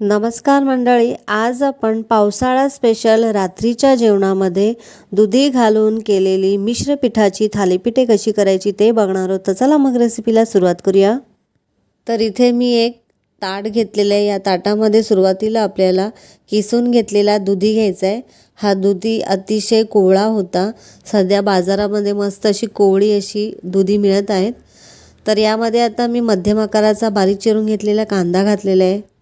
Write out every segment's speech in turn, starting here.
नमस्कार मंडळी आज आपण पावसाळा स्पेशल रात्रीच्या जेवणामध्ये दुधी घालून केलेली मिश्र पिठाची थालीपीठे कशी करायची ते बघणार आहोत. तर चला मग रेसिपीला सुरुवात करूया. तर इथे मी एक ताट घेतलेलं आहे. या ताटामध्ये सुरुवातीला आपल्याला किसून घेतलेला दुधी घ्यायचा आहे. हा दुधी अतिशय कोवळा होता. सध्या बाजारामध्ये मस्त अशी कोवळी अशी दुधी मिळत आहेत. तर यामध्ये आता मी मध्यम आकाराचा बारीक चिरून घेतलेला कांदा घातलेला आहे.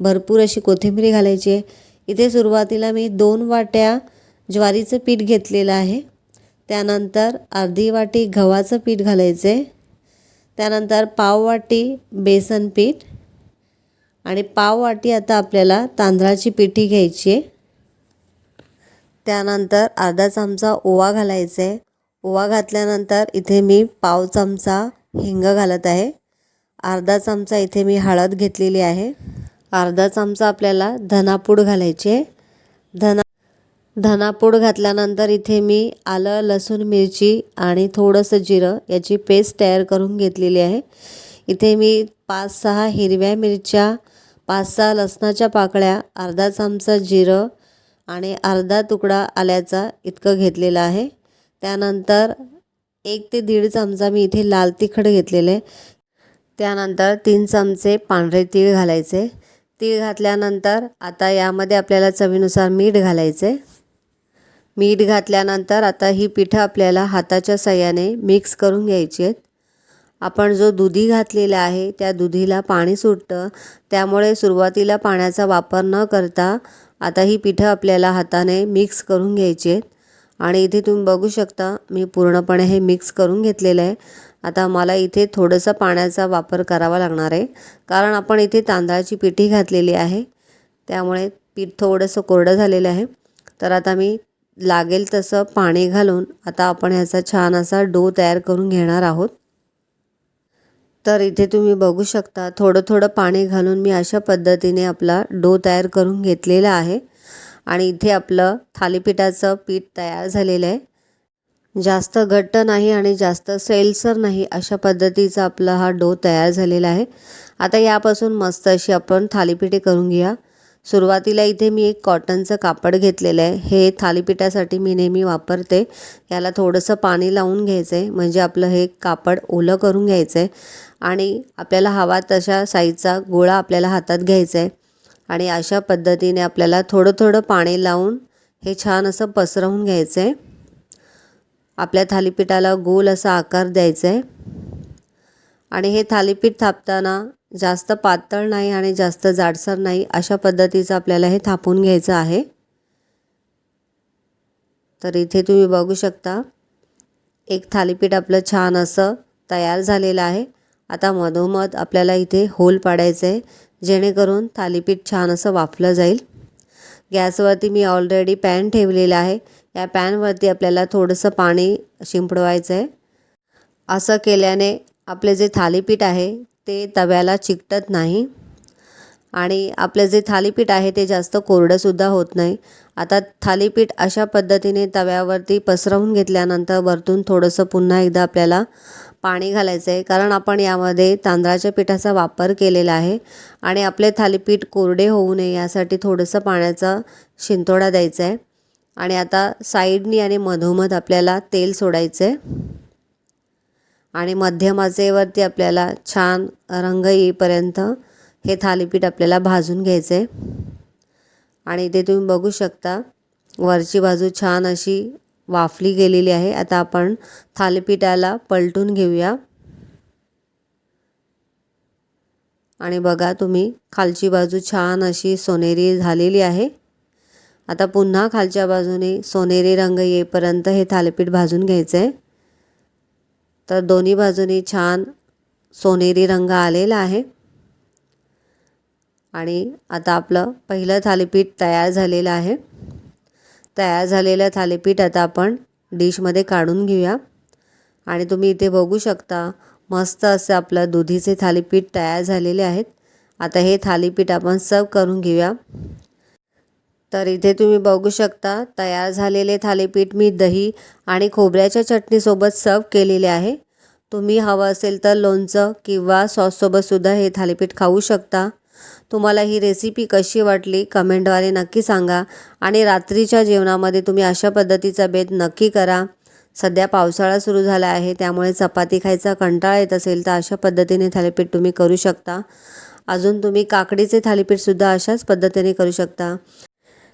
भरपूर अशी कोथिंबीर घालायची आहे. इथे सुरुवातीला मी दोन वाट्या ज्वारीचं पीठ घेतलेलं आहे. त्यानंतर अर्धी वाटी गव्हाचं पीठ घालायचं. आहे त्यानंतर पाव वाटी बेसन पीठ आणि पाव वाटी आता आपल्याला तांदळाची पिठी घ्यायची आहे. त्यानंतर अर्धा चमचा ओवा घालायचा. आहे ओवा घातल्यानंतर इथे मी पाव चमचा हिंग घालत आहे. अर्धा चमचा इथे मी हळद घेतलेली आहे. अर्धा चमचा आपल्याला धनापूड घालायचे. धना धनापूड घातल्यानंतर इथे मी आलं लसूण मिरची आणि थोडंसं जिरं याची पेस्ट तयार करून घेतलेली आहे. इथे मी पाच सहा हिरव्या मिरच्या पाच सहा लसणाच्या पाकळ्या अर्धा चमचा जिरं आणि अर्धा तुकडा आल्याचा इतकं घेतलेलं आहे. त्यानंतर एक ते दीड चमचा मी इथे लाल तिखट घेतलेलं आहे. त्यानंतर तीन चमचे पांढरे तीळ घालायचे. तीळ घातल्यानंतर आता यामध्ये आपल्याला चवीनुसार मीठ घालायचं आहे मीठ घातल्यानंतर आता ही पिठं आपल्याला हाताच्या सहाय्याने मिक्स करून घ्यायची आहेत. आपण जो दुधी घातलेला आहे त्या दुधीला पाणी सुटतं. त्यामुळे सुरुवातीला पाण्याचा वापर न करता आता ही पिठं आपल्याला हाताने मिक्स करून घ्यायची आहेत. आणि इथे तुम्ही बघू शकता मी पूर्णपणे हे मिक्स करून घेतलेलं आहे. आता मला इथे थोडंसं पाण्याचा वापर करावा लागणार आहे. कारण आपण इथे तांदळाची पिठी घातलेली आहे. त्यामुळे पीठ थोडंसं कोरडं झालेलं आहे. तर आता मी लागेल तसं पाणी घालून आता आपण ह्याचा छान असा डो तयार करून घेणार आहोत. तर इथे तुम्ही बघू शकता थोडं थोडं पाणी घालून मी अशा पद्धतीने आपला डो तयार करून घेतलेला आहे. आणि इथे आपलं थालीपीठाचं पीठ तयार झालेलं आहे. जास्त घट्ट नाही आणि जास्त सैलसर नाही अशा पद्धतीचा आपला हा डो तयार झालेला आहे. आता यापासून मस्त अशी आपण थालीपीठे करून घ्या सुरुवातीला इथे मी एक कॉटनचं कापड घेतलेलं आहे. हे थालीपीठासाठी मी नेहमी वापरते. याला थोडंसं पाणी लावून घ्यायचं आहे म्हणजे आपलं हे कापड ओलं करून घ्यायचं आहे आणि आपल्याला हवा तशा साईजचा गोळा आपल्याला हातात घ्यायचा आहे आणि अशा पद्धतीने आपल्याला थोडं थोडं पाणी लावून हे छान असं पसरवून घ्यायचं आहे आपल्या थालीपीठाला गोल असा आकार द्यायचा आहे आणि हे थालीपीठ थापताना जास्त पातळ नाही आणि जास्त जाडसर नाही अशा पद्धतीचं आपल्याला हे थापून घ्यायचं आहे. तर इथे तुम्ही बघू शकता एक थालीपीठ आपलं छान असं तयार झालेलं आहे. आता मधोमध आपल्याला इथे होल पाडायचं आहे जेणेकरून थालीपीठ छान असं वाफलं जाईल. गॅसवरती मी ऑलरेडी पॅन ठेवलेला आहे. या पॅनवरती आपल्याला थोडंसं पाणी शिंपडवायचं आहे असं केल्याने आपले जे थालीपीठ आहे ते तव्याला चिकटत नाही. आणि आपलं जे थालीपीठ आहे ते जास्त कोरडंसुद्धा होत नाही. आता थालीपीठ अशा पद्धतीने तव्यावरती पसरवून घेतल्यानंतर वरतून थोडंसं पुन्हा एकदा आपल्याला पाणी घालायचं आहे कारण आपण यामध्ये तांदळाच्या पिठाचा वापर केलेला आहे आणि आपले थालीपीठ कोरडे होऊ नये यासाठी थोडंसं पाण्याचा शिंतोडा द्यायचा आहे आणि आता साईडनी आणि मधोमध आपल्याला तेल सोडायचं आहे आणि मध्यमाचेवरती आपल्याला छान रंग येईपर्यंत हे थालीपीठ आपल्याला भाजून घ्यायचं आहे आणि इथे तुम्ही बघू शकता वरची बाजू छान अशी वाफली गेलेली आहे. आता आपण थालीपीठाला पलटून घेऊया. आणि बघा तुम्ही खालची बाजू छान अशी सोनेरी झालेली आहे. आता पुन्हा खालच्या बाजूने सोनेरी रंग येईपर्यंत हे थालीपीठ भाजून घ्यायचं आहे तर दोन्ही बाजूनी छान सोनेरी रंग आलेला आहे. आणि आता आपलं पहिलं थालीपीठ तयार झालेलं आहे. तयार झालेलं थालीपीठ आता आपण डिशमध्ये काढून घेऊया. आणि तुम्ही इथे बघू शकता मस्त असं आपलं दुधीचे थालीपीठ तयार झालेले आहेत. आता हे थालीपीठ आपण सर्व करून घेऊया. तर इथे तुम्ही बघू शकता तयार झालेले थालीपीठ मी दही आणि खोबऱ्याच्या चटणीसोबत सर्व केलेले आहे. तुम्ही हवं असेल तर लोणचं किंवा सॉससोबतसुद्धा हे थालीपीठ खाऊ शकता. तुम्हाला ही रेसिपी कशी वाटली कमेंटद्वारे नक्की सांगा आणि रात्रीच्या जेवणामध्ये तुम्ही अशा पद्धतीचा बेत नक्की करा. सध्या पावसाळा सुरू झाला आहे त्यामुळे चपाती खायचा कंटाळा येत असेल तर अशा पद्धतीने थालीपीठ तुम्ही करू शकता. अजून तुम्ही काकडीचे थालीपीठसुद्धा अशाच पद्धतीने करू शकता.